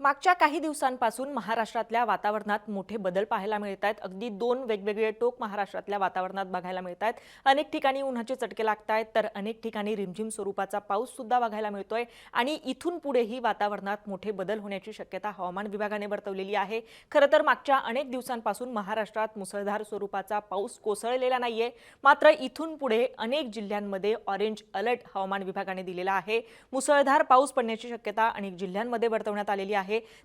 मागच्या काही दिवसांपासून महाराष्ट्रातल्या वातावरणात मोठे बदल पाहायला मिळत आहेत अगदी दोन वेगवेगळे टोक महाराष्ट्रातल्या वातावरणात बघायला मिळत आहेत अनेक ठिकाणी उन्हाचे चटके लागत आहेत तर अनेक ठिकाणी रिमझिम स्वरूपाचा पाऊस सुद्धा बघायला मिळतोय. आणि इथून पुढेही वातावरणात मोठे बदल होण्याची शक्यता हवामान विभागाने वर्तवलेली आहे. खरं तर मागच्या अनेक दिवसांपासून महाराष्ट्रात मुसळधार स्वरूपाचा पाऊस कोसळलेला नाहीये. मात्र इथून पुढे अनेक जिल्ह्यांमध्ये ऑरेंज अलर्ट हवामान विभागाने दिलेला आहे. मुसळधार पाऊस पडण्याची शक्यता अनेक जिल्ह्यांमध्ये वर्तवण्यात आलेली आहे.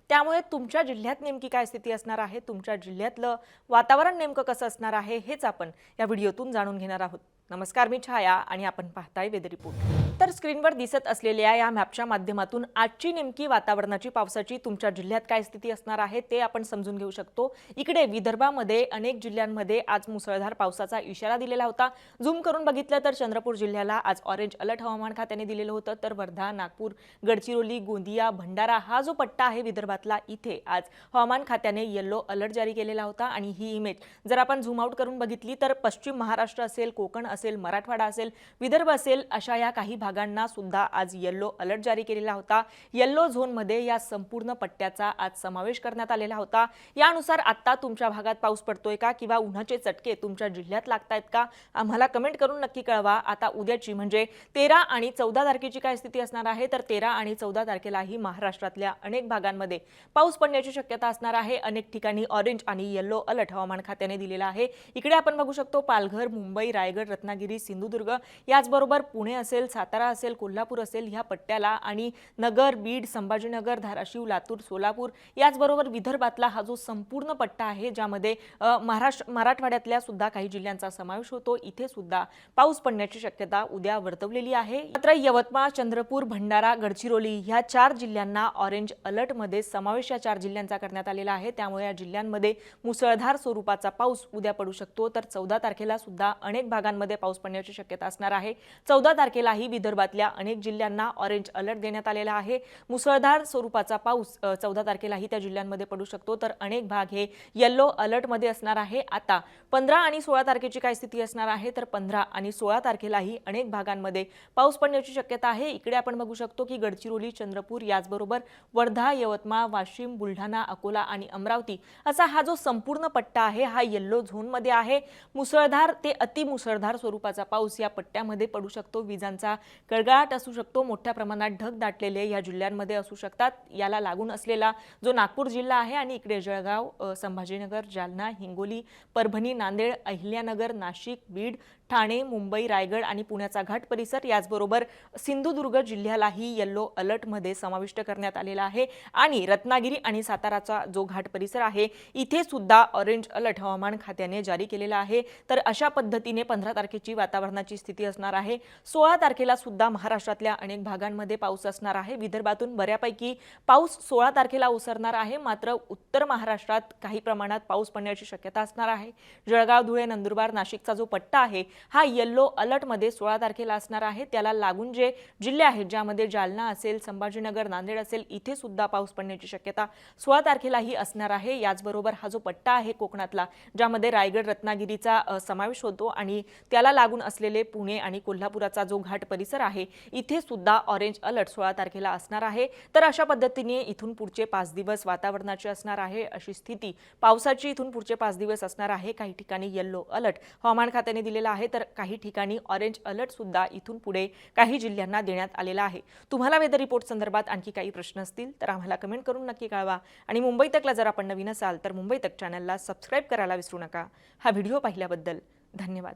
त्यामुळे तुमच्या जिल्ह्यात नेमकी काय स्थिती असणार आहे? तुमच्या जिल्ह्यातलं वातावरण नेमकं कसं असणार आहे? हेच आपण या व्हिडिओतून जाणून घेणार आहोत. नमस्कार मी छाया आणि आपण पाहताय वेदर रिपोर्ट. तर स्क्रीनवर दिसत असलेल्या या मॅपच्या माध्यमातून आजची नेमकी वातावरणाची पावसाची तुमच्या जिल्ह्यात काय स्थिती असणार आहे ते आपण समजून घेऊ शकतो. इकडे विदर्भामध्ये अनेक जिल्ह्यांमध्ये आज मुसळधार पावसाचा इशारा दिलेला होता. झूम करून बघितलं तर चंद्रपूर जिल्ह्याला आज ऑरेंज अलर्ट हवामान खात्याने दिलेलं होतं. तर वर्धा नागपूर गडचिरोली गोंदिया भंडारा हा जो पट्टा आहे विदर्भातला इथे आज हवामान खात्याने येल्लो अलर्ट जारी केलेला होता. आणि ही इमेज जर आपण झूम आउट करून बघितली तर पश्चिम महाराष्ट्र असेल कोकण असेल मराठवाडा असेल विदर्भ असेल अशा या काही भागांना सुद्धा आज येल्लो अलर्ट जारी केलेला होता. येल्लो झोनमध्ये या संपूर्ण पट्ट्याचा आज समावेश करण्यात आलेला होता. यानुसार आत्ता तुमच्या भागात पाऊस पडतोय का किंवा उन्हाचे चटके तुमच्या जिल्ह्यात लागतायत का? आम्हाला कमेंट करून नक्की कळवा. आता उद्याची म्हणजे तेरा आणि चौदा तारखेची काय स्थिती असणार आहे? तर तेरा आणि चौदा तारखेलाही महाराष्ट्रातल्या अनेक भागांमध्ये पाऊस पडण्याची शक्यता असणार आहे. अनेक ठिकाणी ऑरेंज आणि येल्लो अलर्ट हवामान खात्याने दिलेला आहे. इकडे आपण बघू शकतो पालघर मुंबई रायगड रत्नागिरी सिंधुदुर्ग याचबरोबर पुणे असेल सातारा असेल कोल्हापूर असेल ह्या पट्ट्याला आणि नगर बीड संभाजीनगर धाराशिव लातूर सोलापूर याचबरोबर विदर्भातला हा जो संपूर्ण पट्टा आहे ज्यामध्ये महाराष्ट्र मराठवाड्यातल्या सुद्धा काही जिल्ह्यांचा समावेश होतो. इथे सुद्धा पाऊस पडण्याची शक्यता उद्या वर्तवलेली आहे. मात्र यवतमाळ चंद्रपूर भंडारा गडचिरोली ह्या चार जिल्ह्यांना ऑरेंज अलर्टमध्ये समावेश या चार जिल्ह्यांचा करण्यात आलेला आहे. त्यामुळे या जिल्ह्यांमध्ये मुसळधार स्वरूपाचा पाऊस उद्या पडू शकतो. तर चौदा तारखेला सुद्धा अनेक भागांमध्ये पाऊस पडण्याची शक्यता असणार आहे. चौदा तारखेलाही विदर्भातल्या अनेक जिल्ह्यांना ऑरेंज अलर्ट देण्यात आलेला आहे. मुसळधार स्वरूपाचा पाऊस चौदा तारखेलाही त्या जिल्ह्यांमध्ये पडू शकतो. तर अनेक भाग हे येल्लो अलर्टमध्ये असणार आहे. आता पंधरा आणि सोळा तारखेची काय स्थिती असणार आहे? तर पंधरा आणि सोळा तारखेलाही अनेक भागांमध्ये पाऊस पडण्याची शक्यता आहे. इकडे आपण बघू शकतो की गडचिरोली चंद्रपूर याचबरोबर वर्धा यवतमाळ वाशिम बुलढाणा अकोला आणि अमरावती असा हा जो संपूर्ण पट्टा आहे हा येल्लो झोनमध्ये आहे. मुसळधार ते अतिमुसळधार स्वरूपाचा पाऊस या पट्ट्यामध्ये पडू शकतो. विजांचा गळगळाट असू शकतो. मोठ्या प्रमाणात ढग दाटलेले या जिल्ह्यांमध्ये असू शकतात. याला लागून असलेला जो नागपूर जिल्हा आहे आणि इकडे जळगाव संभाजीनगर जालना हिंगोली परभणी नांदेड अहिल्यानगर नाशिक बीड ठाणे मुंबई रायगड आणि पुण्याचा घाट परिसर याचबरोबर सिंधुदुर्ग जिल्ह्यालाही येल्लो अलर्टमध्ये समाविष्ट करण्यात आलेला आहे. आणि रत्नागिरी आणि साताराचा जो घाट परिसर आहे इथे सुद्धा ऑरेंज अलर्ट हवामान खात्याने जारी केलेला आहे. तर अशा पद्धतीने पंधरा तारखेची वातावरणाची स्थिती असणार आहे. सोळा तारखेला सुद्धा महाराष्ट्रातल्या अनेक भागांमध्ये पाऊस असणार आहे. विदर्भातून बऱ्यापैकी पाऊस सोळा तारखेला उसरणार आहे. मात्र उत्तर महाराष्ट्रात काही प्रमाणात पाऊस पडण्याची शक्यता असणार आहे. जळगाव धुळे नंदुरबार नाशिकचा जो पट्टा आहे हा येल्लो अलर्टमध्ये सोळा तारखेला असणार आहे. त्याला लागून जे जिल्हे आहेत ज्यामध्ये जालना असेल संभाजीनगर नांदेड असेल इथे सुद्धा पाऊस पडण्याची शक्यता सोळा तारखेलाही असणार आहे. याचबरोबर हा जो पट्टा आहे कोकणातला ज्यामध्ये रायगड रत्नागिरीचा समावेश होतो आणि त्याला लागून असलेले पुणे आणि कोल्हापुराचा जो घाट परिसर आहे इथे सुद्धा ऑरेंज अलर्ट सोळा तारखेला असणार आहे. तर अशा पद्धतीने इथून पुढचे पाच दिवस वातावरणाची असणार आहे. अशी स्थिती पावसाची इथून पुढचे पाच दिवस असणार आहे. काही ठिकाणी येल्लो अलर्ट हवामान खात्याने दिलेला आहे. तर काही ठिकाणी ऑरेंज अलर्ट सुद्धा इथून पुढे काही जिल्ह्यांना देण्यात आलेला आहे. तुम्हाला वेदर रिपोर्ट संदर्भात आणखी काही प्रश्न असतील तर आम्हाला कमेंट करून नक्की कळवा. आणि मुंबई तकला जर आपण नवीन असाल तर मुंबई तक चॅनलला सबस्क्राईब करायला विसरू नका. हा व्हिडिओ पाहिल्याबद्दल धन्यवाद.